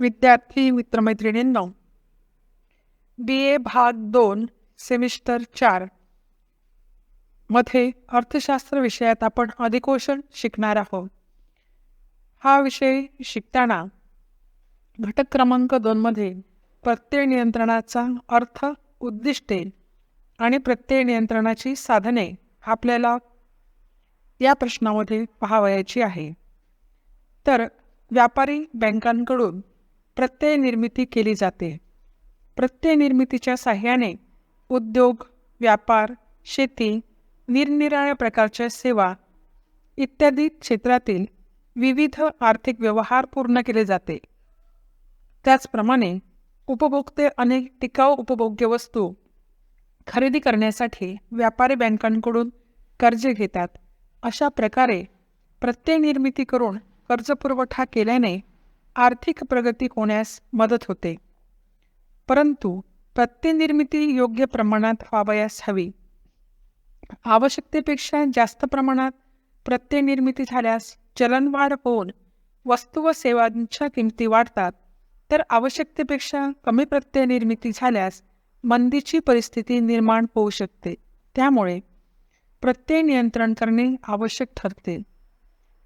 विद्यार्थी मित्रमैत्रिणींनो बी ए भाग दोन सेमिस्टर चारमध्ये अर्थशास्त्र विषयात आपण अधिकोषण शिकणार आहोत. हा विषय शिकताना घटक क्रमांक दोनमध्ये प्रत्यय नियंत्रणाचा अर्थ उद्दिष्टे आणि प्रत्यय नियंत्रणाची साधने आपल्याला या प्रश्नामध्ये पाहावयाची आहे. तर व्यापारी बँकांकडून प्रत्यय निर्मिती केली जाते. प्रत्यय निर्मितीच्या साह्याने उद्योग व्यापार शेती निरनिराळ्या प्रकारच्या सेवा इत्यादी क्षेत्रातील विविध आर्थिक व्यवहार पूर्ण केले जाते. त्याचप्रमाणे उपभोक्ते अनेक टिकाऊ उपभोग्य वस्तू खरेदी करण्यासाठी व्यापारी बँकांकडून कर्ज घेतात. अशा प्रकारे प्रत्यय निर्मिती करून कर्जपुरवठा केल्याने आर्थिक प्रगती होण्यास मदत होते. परंतु प्रत्यय निर्मिती योग्य प्रमाणात व्हावयास हवी. आवश्यकतेपेक्षा जास्त प्रमाणात प्रत्यय निर्मिती झाल्यास चलनवाढ होऊन वस्तू व सेवांच्या किमती वाढतात. तर आवश्यकतेपेक्षा कमी प्रत्यय निर्मिती झाल्यास मंदीची परिस्थिती निर्माण होऊ शकते. त्यामुळे प्रत्यय नियंत्रण करणे आवश्यक ठरते.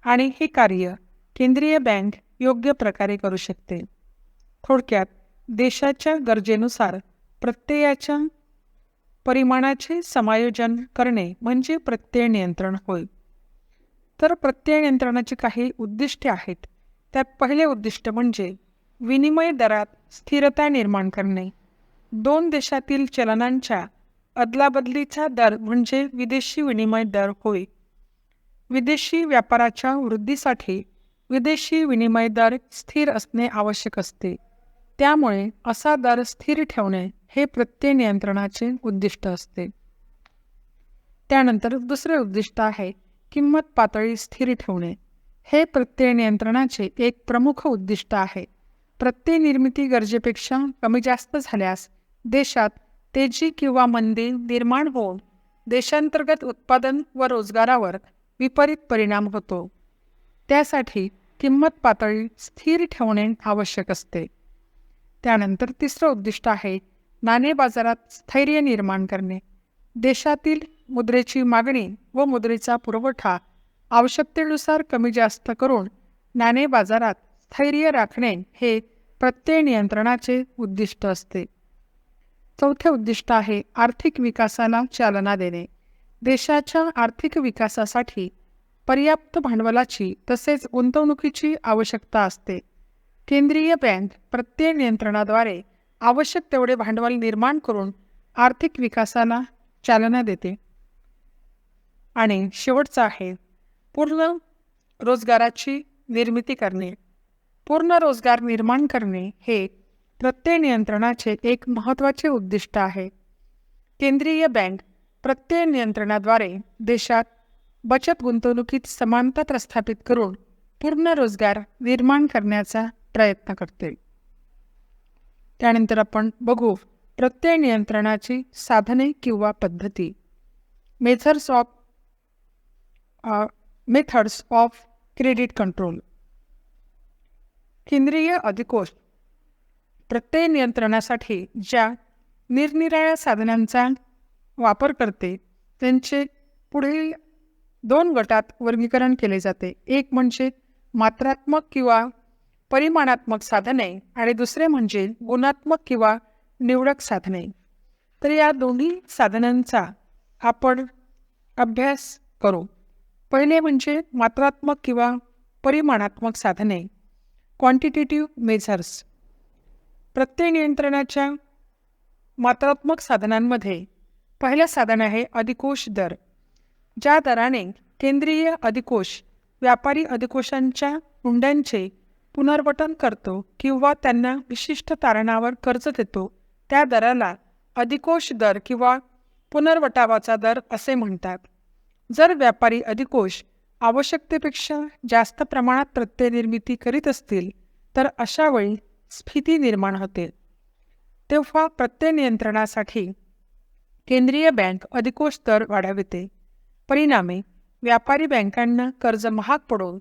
आणि हे कार्य केंद्रीय बँक योग्य प्रकारे करू शकते. थोडक्यात देशाच्या गरजेनुसार प्रत्ययाच्या परिमाणाचे समायोजन करणे म्हणजे प्रत्यय नियंत्रण होय. तर प्रत्यय नियंत्रणाची काही उद्दिष्टे आहेत. त्यात पहिले उद्दिष्ट म्हणजे विनिमय दरात स्थिरता निर्माण करणे. दोन देशातील चलनांच्या अदलाबदलीचा दर म्हणजे विदेशी विनिमय दर होय. विदेशी व्यापाराच्या वृद्धीसाठी विदेशी विनिमय दर स्थिर असणे आवश्यक असते. त्यामुळे असा दर स्थिर ठेवणे हे प्रत्यय नियंत्रणाचे उद्दिष्ट असते. त्यानंतर दुसरे उद्दिष्ट आहे किंमत पातळी स्थिर ठेवणे. हे प्रत्यय नियंत्रणाचे एक प्रमुख उद्दिष्ट आहे. प्रत्यय निर्मिती गरजेपेक्षा कमी जास्त झाल्यास देशात तेजी किंवा मंदी निर्माण होऊन देशांतर्गत उत्पादन व रोजगारावर विपरीत परिणाम होतो. त्यासाठी किंमत पातळी स्थिर ठेवणे आवश्यक असते. त्यानंतर तिसरं उद्दिष्ट आहे नाणे बाजारात स्थैर्य निर्माण करणे. देशातील मुद्रेची मागणी व मुद्रेचा पुरवठा आवश्यकतेनुसार कमी जास्त करून नाणे बाजारात स्थैर्य राखणे हे प्रत्यय नियंत्रणाचे उद्दिष्ट असते. चौथे उद्दिष्ट आहे आर्थिक विकासाला चालना देणे. देशाच्या आर्थिक विकासासाठी पर्याप्त भांडवलाची तसेच गुंतवणुकीची आवश्यकता असते. केंद्रीय बँक प्रत्यय नियंत्रणाद्वारे आवश्यक तेवढे भांडवल निर्माण करून आर्थिक विकासाला चालना देते. आणि शेवटचं आहे पूर्ण रोजगाराची निर्मिती करणे. पूर्ण रोजगार निर्माण करणे हे प्रत्यय नियंत्रणाचे एक महत्त्वाचे उद्दिष्ट आहे. केंद्रीय बँक प्रत्यय नियंत्रणाद्वारे देशात बचत गुंतवणुकीत समानता प्रस्थापित करून पूर्ण रोजगार निर्माण करण्याचा प्रयत्न करते त्यानंतर आपण बघू प्रत्यय नियंत्रणाची साधने किंवा पद्धती. Methods of methods of credit control केंद्रीय अधिकोष. प्रत्यय नियंत्रणासाठी ज्या निरनिराळ्या साधनांचा वापर करते त्यांचे पुढील दोन गटात वर्गीकरण केले जाते. एक म्हणजे मात्रात्मक किंवा परिमाणात्मक साधने आणि दुसरे म्हणजे गुणात्मक किंवा निवडक साधने. तर या दोन्ही साधनांचा आपण अभ्यास करू. पहिले म्हणजे मात्रात्मक किंवा परिमाणात्मक साधने. क्वांटिटेटिव्ह मेझर्स प्रत्यय नियंत्रणाच्या मात्रात्मक साधनांमध्ये पहिलं साधन आहे अधिकोष दर. ज्या दराने केंद्रीय अधिकोष व्यापारी अधिकोषांच्या हुंड्यांचे पुनर्वटन करतो किंवा त्यांना विशिष्ट तारणावर कर्ज देतो त्या दराला अधिकोष दर किंवा पुनर्वटावाचा दर असे म्हणतात. जर व्यापारी अधिकोष आवश्यकतेपेक्षा जास्त प्रमाणात प्रत्यय निर्मिती करीत असतील तर अशा वेळी स्फिती निर्माण होते. तेव्हा प्रत्यय नियंत्रणासाठी केंद्रीय बँक अधिकोष दर वाढविते. परिणामी व्यापारी बँकांना कर्ज महाग पडून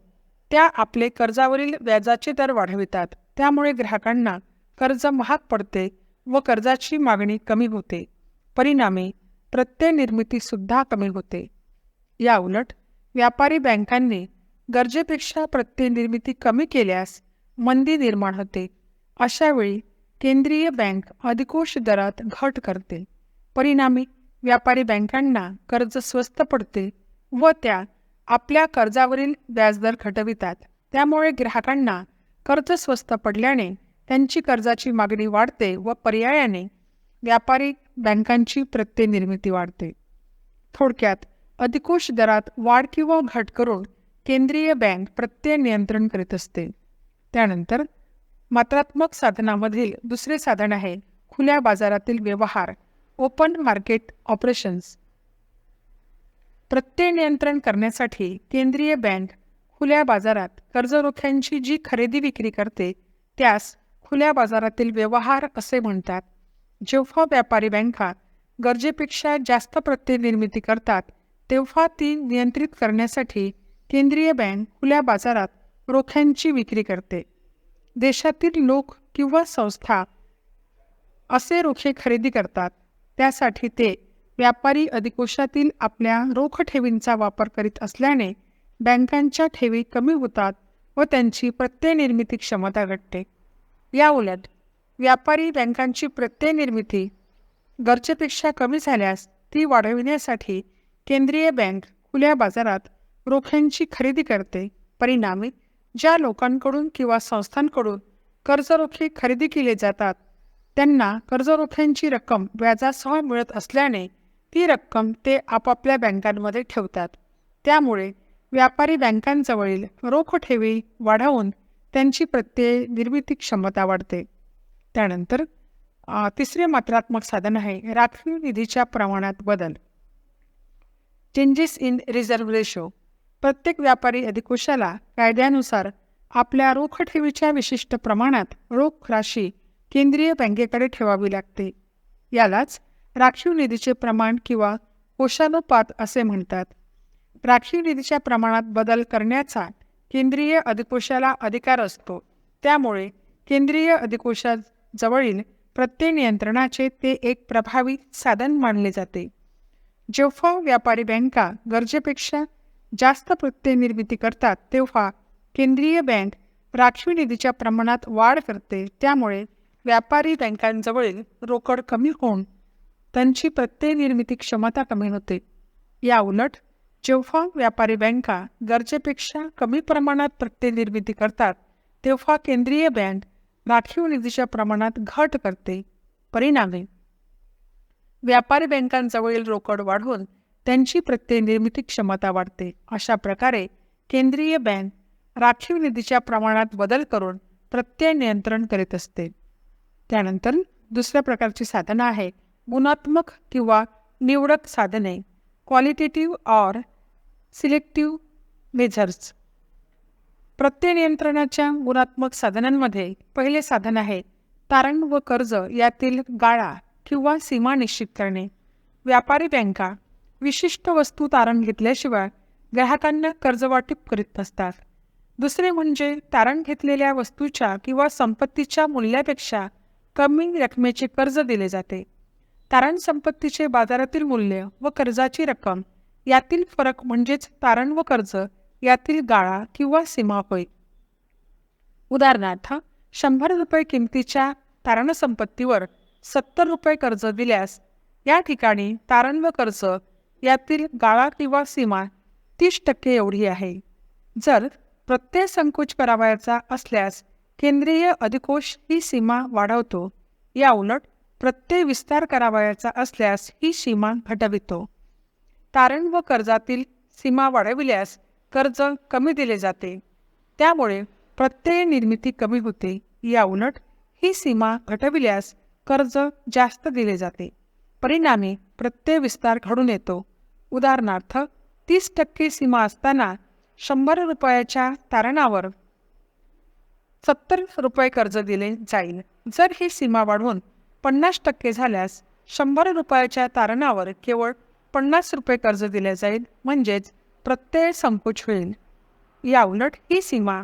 त्या आपले कर्जावरील व्याजाचे दर वाढवितात. त्यामुळे ग्राहकांना कर्ज महाग पडते व कर्जाची मागणी कमी होते. परिणामी प्रत्यय निर्मितीसुद्धा कमी होते. या उलट व्यापारी बँकांनी गरजेपेक्षा प्रत्यय निर्मिती कमी केल्यास मंदी निर्माण होते. अशावेळी केंद्रीय बँक अधिकोष दरात घट करते. परिणामी व्यापारी बँकांना कर्ज स्वस्त पडते व त्या आपल्या कर्जावरील व्याजदर घटवितात. त्यामुळे ग्राहकांना कर्ज स्वस्त पडल्याने त्यांची कर्जाची मागणी वाढते व पर्यायाने व्यापारी बँकांची प्रत्यय निर्मिती वाढते. थोडक्यात अधिकोष दरात वाढ किंवा घट करून केंद्रीय बँक प्रत्यय नियंत्रण करीत असते. त्यानंतर मात्रात्मक साधनामधील दुसरे साधन आहे खुल्या बाजारातील व्यवहार ओपन मार्केट ऑपरेशन्स. प्रत्यय नियंत्रण करण्यासाठी केंद्रीय बँक खुल्या बाजारात कर्जरोख्यांची जी खरेदी विक्री करते त्यास खुल्या बाजारातील व्यवहार असे म्हणतात. जेव्हा व्यापारी बँका गरजेपेक्षा जास्त प्रत्यय निर्मिती करतात तेव्हा ती नियंत्रित करण्यासाठी केंद्रीय बँक खुल्या बाजारात रोख्यांची विक्री करते. देशातील लोक किंवा संस्था असे रोखे खरेदी करतात. त्यासाठी ते व्यापारी अधिकोषातील आपल्या रोख ठेवींचा वापर करीत असल्याने बँकांच्या ठेवी कमी होतात व त्यांची प्रत्यय निर्मिती क्षमता घटते. या उलट व्यापारी बँकांची प्रत्यय निर्मिती गरजेपेक्षा कमी झाल्यास ती वाढविण्यासाठी केंद्रीय बँक खुल्या बाजारात रोख्यांची खरेदी करते. परिणामी ज्या लोकांकडून किंवा संस्थांकडून कर्जरोखे खरेदी केले जातात त्यांना कर्जरोख्यांची रक्कम व्याजासह मिळत असल्याने ती रक्कम ते आपापल्या बँकांमध्ये ठेवतात. त्यामुळे व्यापारी बँकांजवळील रोख ठेवी वाढवून त्यांची प्रत्यय निर्मिती क्षमता वाढते. त्यानंतर तिसरे मात्रात्मक साधन आहे राखीव निधीच्या प्रमाणात बदल. Changes in reserve ratio. प्रत्येक व्यापारी अधिकोशाला कायद्यानुसार आपल्या रोख ठेवीच्या विशिष्ट प्रमाणात रोख राशी केंद्रीय बँकेकडे ठेवावी लागते. यालाच राखीव निधीचे प्रमाण किंवा कोशानुपात असे म्हणतात. राखीव निधीच्या प्रमाणात बदल करण्याचा केंद्रीय अधिकोषाला अधिकार असतो. त्यामुळे केंद्रीय अधिकोषाजवळील प्रत्येक नियंत्रणाचे ते एक प्रभावी साधन मानले जाते. जेव्हा व्यापारी बँका गरजेपेक्षा जास्त प्रत्यय निर्मिती करतात तेव्हा केंद्रीय बँक राखीव निधीच्या प्रमाणात वाढ करते. त्यामुळे व्यापारी बँकांजवळील रोकड कमी होऊन त्यांची प्रत्यय निर्मिती क्षमता कमी होते. या उलट जेव्हा व्यापारी बँका गरजेपेक्षा कमी प्रमाणात प्रत्यय निर्मिती करतात तेव्हा केंद्रीय बँक राखीव निधीच्या प्रमाणात घट करते. परिणामी व्यापारी बँकांजवळील रोकड वाढवून त्यांची प्रत्यय निर्मिती क्षमता वाढते. अशा प्रकारे केंद्रीय बँक राखीव निधीच्या प्रमाणात बदल करून प्रत्यय नियंत्रण करीत असते. त्यानंतर दुसऱ्या प्रकारची साधनं आहे. गुणात्मक किंवा निवडक साधने. क्वालिटेटिव्ह ऑर सिलेक्टिव्ह मेझर्स प्रत्यय नियंत्रणाच्या गुणात्मक साधनांमध्ये पहिले साधन आहे तारण व कर्ज यातील गाळा किंवा सीमा निश्चित करणे. व्यापारी बँका विशिष्ट वस्तू तारण घेतल्याशिवाय ग्राहकांना कर्ज वाटप करीत नसतात. दुसरे म्हणजे तारण घेतलेल्या वस्तूच्या किंवा संपत्तीच्या मूल्यापेक्षा कमी रकमेचे कर्ज दिले जाते. तारण संपत्तीचे बाजारातील मूल्य व कर्जाची रक्कम यातील फरक म्हणजेच तारण व कर्ज यातील गाळा किंवा सीमा होय. उदाहरणार्थ शंभर रुपये किमतीच्या तारण संपत्तीवर सत्तर रुपये कर्ज दिल्यास या ठिकाणी तारण व कर्ज यातील गाळा किंवा सीमा तीस टक्के एवढी आहे. जर प्रत्यय संकोच करावयाचा असल्यास केंद्रीय अधिकोष ही सीमा वाढवतो. या उलट प्रत्यय विस्तार करावयाचा असल्यास ही सीमा घटवितो. तारण व कर्जातील सीमा वाढविल्यास कर्ज कमी दिले जाते. त्यामुळे प्रत्यय निर्मिती कमी होते. या उलट ही सीमा घटविल्यास कर्ज जास्त दिले जाते. परिणामी प्रत्यय विस्तार घडून येतो. उदाहरणार्थ तीस टक्के सीमा असताना शंभर रुपयाच्या तारणावर सत्तर रुपये कर्ज दिले जाईल. जर ही सीमा वाढवून पन्नास टक्के झाल्यास शंभर रुपयाच्या तारणावर केवळ पन्नास रुपये कर्ज दिले जाईल म्हणजेच प्रत्यय संकुच होईल. या उलट ही सीमा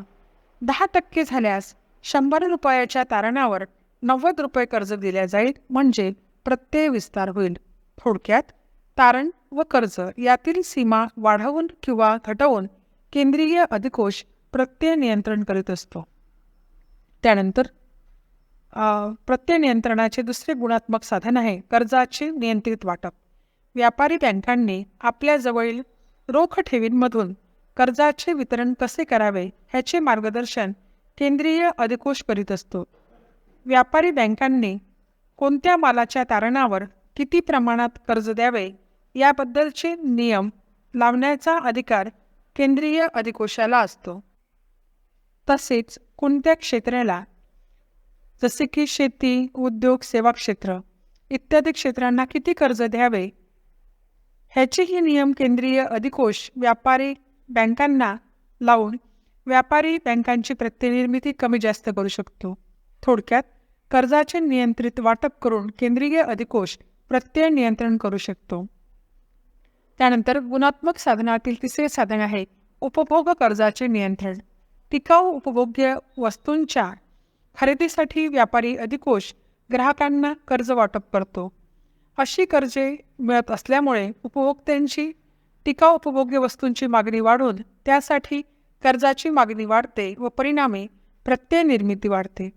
दहा टक्के झाल्यास शंभर रुपयाच्या तारणावर नव्वद रुपये कर्ज दिले जाईल म्हणजे प्रत्यय विस्तार होईल. थोडक्यात तारण व कर्ज यातील सीमा वाढवून किंवा घटवून केंद्रीय अधिकोष प्रत्यय नियंत्रण करीत असतो. त्यानंतर प्रत्यय नियंत्रणाचे दुसरे गुणात्मक साधन आहे कर्जाचे नियंत्रित वाटप. व्यापारी बँकांनी आपल्याजवळील रोख ठेवींमधून कर्जाचे वितरण कसे करावे ह्याचे मार्गदर्शन केंद्रीय अधिकोष करीत असतो. व्यापारी बँकांनी कोणत्या मालाच्या तारणावर किती प्रमाणात कर्ज द्यावे याबद्दलचे नियम लावण्याचा अधिकार केंद्रीय अधिकोषाला असतो. तसेच कोणत्या क्षेत्राला? जसे की शेती उद्योग सेवा क्षेत्र इत्यादी क्षेत्रांना किती कर्ज द्यावे? ह्याचेही नियम केंद्रीय अधिकोष व्यापारी बँकांना लावून व्यापारी बँकांची प्रतिनिर्मिती कमी जास्त करू शकतो. थोडक्यात कर्जाचे नियंत्रित वाटप करून केंद्रीय अधिकोष प्रत्यय नियंत्रण करू शकतो. त्यानंतर गुणात्मक साधनातील तिसरे साधन आहे उपभोग कर्जाचे नियंत्रण. टिकाऊ उपभोग्य वस्तूंच्या खरेदीसाठी व्यापारी अधिकोष ग्राहकांना कर्ज वाटप करतो. अशी कर्जे मिळत असल्यामुळे उपभोक्त्यांची टिकाऊ उपभोग्य वस्तूंची मागणी वाढून त्यासाठी कर्जाची मागणी वाढते व परिणामी प्रत्यय निर्मिती वाढते.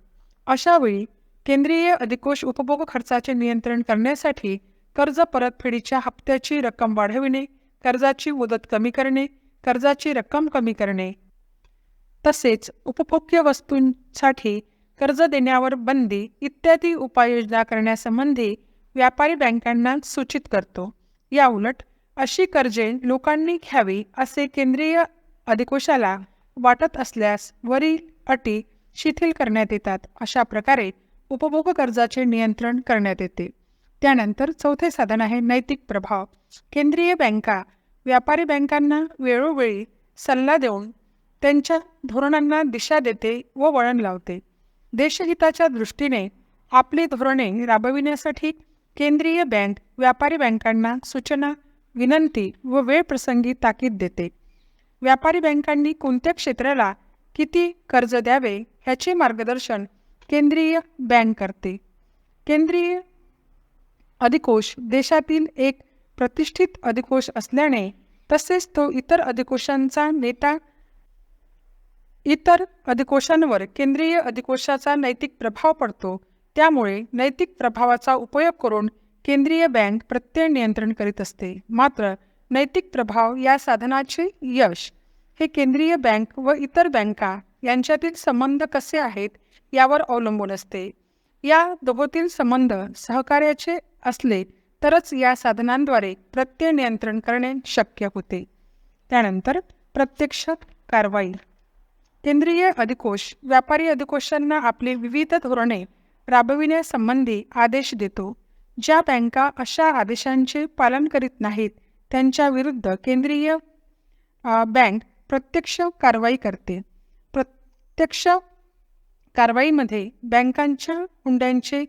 अशावेळी केंद्रीय अधिकोष उपभोग खर्चाचे नियंत्रण करण्यासाठी कर्ज परतफेडीच्या हप्त्याची रक्कम वाढविणे कर्जाची मुदत कमी करणे कर्जाची रक्कम कमी करणे तसेच उपभोग्य वस्तूंसाठी कर्ज देण्यावर बंदी इत्यादी उपाययोजना करण्यासंबंधी व्यापारी बँकांना सूचित करतो. या उलट अशी कर्जे लोकांनी घ्यावी असे केंद्रीय अधिकोशाला वाटत असल्यास वरील अटी शिथिल करण्यात येतात अशा प्रकारे उपभोग कर्जाचे नियंत्रण करण्यात येते. त्यानंतर चौथे साधन आहे नैतिक प्रभाव. केंद्रीय बँका व्यापारी बँकांना वेळोवेळी सल्ला देऊन त्यांच्या धोरणांना दिशा देते व वळण लावते. देशहिताच्या दृष्टीने आपली धोरणे राबविण्यासाठी केंद्रीय बँक व्यापारी बँकांना सूचना विनंती व वेळप्रसंगी ताकीद देते. व्यापारी बँकांनी कोणत्या क्षेत्राला किती कर्ज द्यावे ह्याचे मार्गदर्शन केंद्रीय बँक करते. केंद्रीय अधिकोष देशातील एक प्रतिष्ठित अधिकोष असल्याने तसेच तो इतर अधिकोषांचा नेता इतर अधिकोशांवर केंद्रीय अधिकोषाचा नैतिक प्रभाव पडतो. त्यामुळे नैतिक प्रभावाचा उपयोग करून केंद्रीय बँक प्रत्यय नियंत्रण करीत असते. मात्र नैतिक प्रभाव या साधनाचे यश हे केंद्रीय बँक व इतर बँका यांच्यातील संबंध कसे आहेत यावर अवलंबून असते. या दोघोतील संबंध सहकार्याचे असले तरच या साधनांद्वारे प्रत्यय नियंत्रण करणे शक्य होते. त्यानंतर प्रत्यक्ष कारवाई. केंद्रीय अधिकोष व्यापारी अधिकोषांना आपली विविध धोरणे राबविण्यासंबंधी आदेश देतो ज्या बँका अशा आदेशांचे पालन करीत नाहीत त्यांच्याविरुद्ध केंद्रीय बँक प्रत्यक्ष कारवाई करते. प्रत्यक्ष कारवाईमध्ये बँकांच्या हुंड्यांचे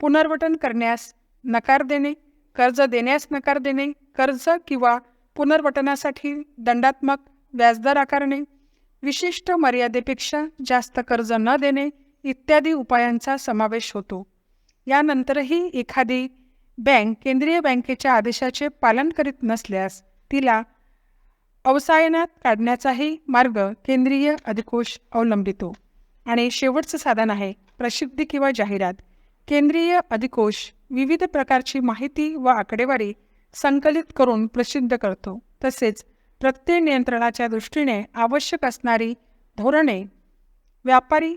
पुनर्वटन करण्यास नकार देणे कर्ज देण्यास नकार देणे कर्ज किंवा पुनर्वटनासाठी दंडात्मक व्याजदर आकारणे विशिष्ट मर्यादेपेक्षा जास्त कर्ज न देणे इत्यादी उपायांचा समावेश होतो. यानंतरही एखादी बँक केंद्रीय बँकेच्या आदेशाचे पालन करीत नसल्यास तिला अवसायनात काढण्याचाही मार्ग केंद्रीय अधिकोष अवलंबितो. आणि शेवटचं साधन आहे प्रसिद्धी किंवा जाहिरात. केंद्रीय अधिकोष विविध प्रकारची माहिती व आकडेवारी संकलित करून प्रसिद्ध करतो. तसेच प्रत्यय नियंत्रणाच्या दृष्टीने आवश्यक असणारी धोरणे व्यापारी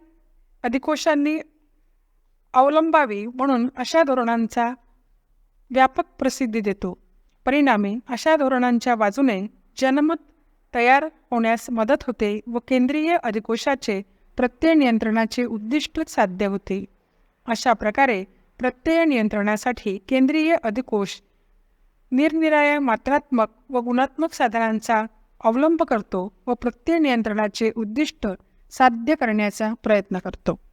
अधिकोशांनी अवलंबावी म्हणून अशा धोरणांचा व्यापक प्रसिद्धी देतो. परिणामी अशा धोरणांच्या बाजूने जनमत तयार होण्यास मदत होते व केंद्रीय अधिकोषाचे प्रत्यय नियंत्रणाचे उद्दिष्ट साध्य होते. अशा प्रकारे प्रत्यय नियंत्रणासाठी केंद्रीय अधिकोष निरनिराळ्या मात्रात्मक व गुणात्मक साधनांचा अवलंब करतो व प्रत्यय नियंत्रणाचे उद्दिष्ट साध्य करण्याचा प्रयत्न करतो.